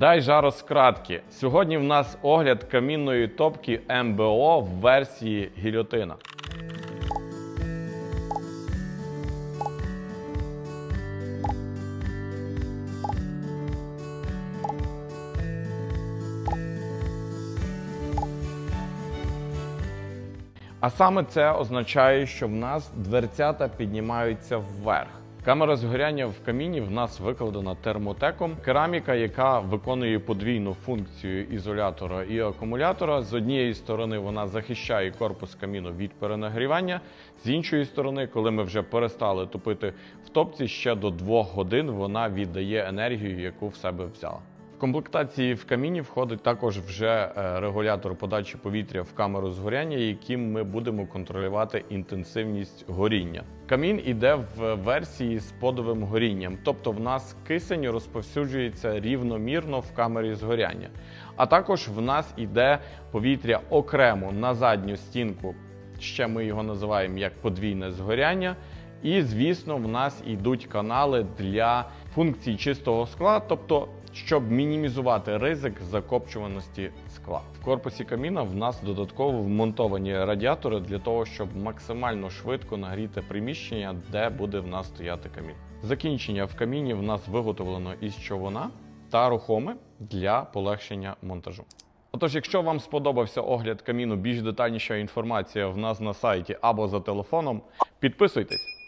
Дай жароскратки. Сьогодні в нас огляд камінної топки МБО в версії гільотина. А саме це означає, що в нас дверцята піднімаються вверх. Камера згоряння в каміні в нас викладена термотеком. Кераміка, яка виконує подвійну функцію ізолятора і акумулятора. З однієї сторони вона захищає корпус каміну від перенагрівання. З іншої сторони, коли ми вже перестали топити в топці, ще до 2 годин вона віддає енергію, яку в себе взяла. Комплектації в каміні входить також вже е, регулятор подачі повітря в камеру згоряння, яким ми будемо контролювати інтенсивність горіння. Камін іде в версії з подовим горінням, тобто в нас кисень розповсюджується рівномірно в камері згоряння. А також в нас іде повітря окремо на задню стінку. Ще ми його називаємо як подвійне згоряння. І, звісно, в нас йдуть канали для функцій чистого скла, тобто щоб мінімізувати ризик закопчуваності скла. В корпусі каміна в нас додатково вмонтовані радіатори для того, щоб максимально швидко нагріти приміщення, де буде в нас стояти камін. Закінчення в каміні в нас виготовлено із човуна та рухоме для полегшення монтажу. Отож, якщо вам сподобався огляд каміну, більш детальніша інформація в нас на сайті або за телефоном, підписуйтесь.